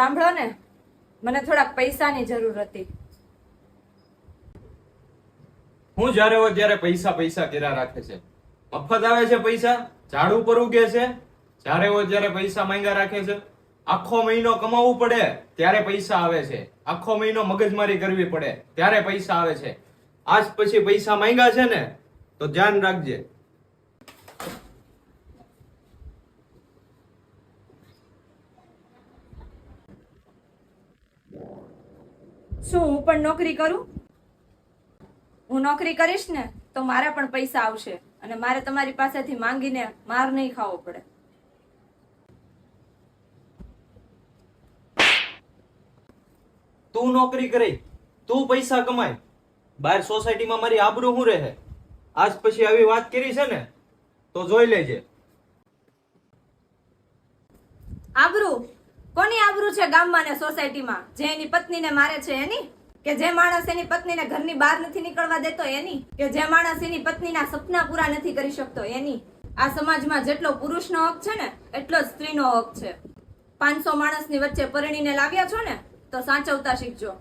સાંભળો ને. મને થોડાક પૈસાની જરૂર હતી. હું જ્યારે હોય ત્યારે પૈસા પૈસા કર્યા રાખે છે. મફત આવે છે પૈસા, ઝાડ પર ઉગે છે. જ્યારે હોય ત્યારે પૈસા માંગ્યા રાખે છે. આખો મહિનો કમાવવું પડે, ત્યારે પૈસા આવે છે. આખો મહિનો મગજમારી કરવી પડે, ત્યારે પૈસા આવે છે. આજ પછી પૈસા માંગ્યા છે ને, તો ધ્યાન રાખજે. શું હું પણ નોકરી કરું? હું નોકરી કરીશ ને તો મારા પણ પૈસા આવશે અને મારે તમારી પાસેથી માંગીને માર નહીં ખાવો પડે. તું નોકરી કરી તું પૈસા કમાય. બહાર સોસાયટીમાં મારી આબરૂ શું રહે. આજ પછી આવી વાત કરી છે ને તો જોઈ લેજે. આબરૂ? કોની આબરૂ છે ગામમાં ને સોસાયટીમાં? જે એની પત્નીને મારે છે એની? કે જે માણસ એની પત્નીને ઘરની બહાર નથી નીકળવા દેતો એની? કે જે માણસ એની પત્નીના સપના પૂરા નથી કરી શકતો એની? આ સમાજમાં જેટલો પુરુષનો હક છે ને, એટલો જ સ્ત્રીનો હક છે. પાંચસો માણસની વચ્ચે પરણીને લાવ્યા છો ને, તો સાચવતા શીખજો.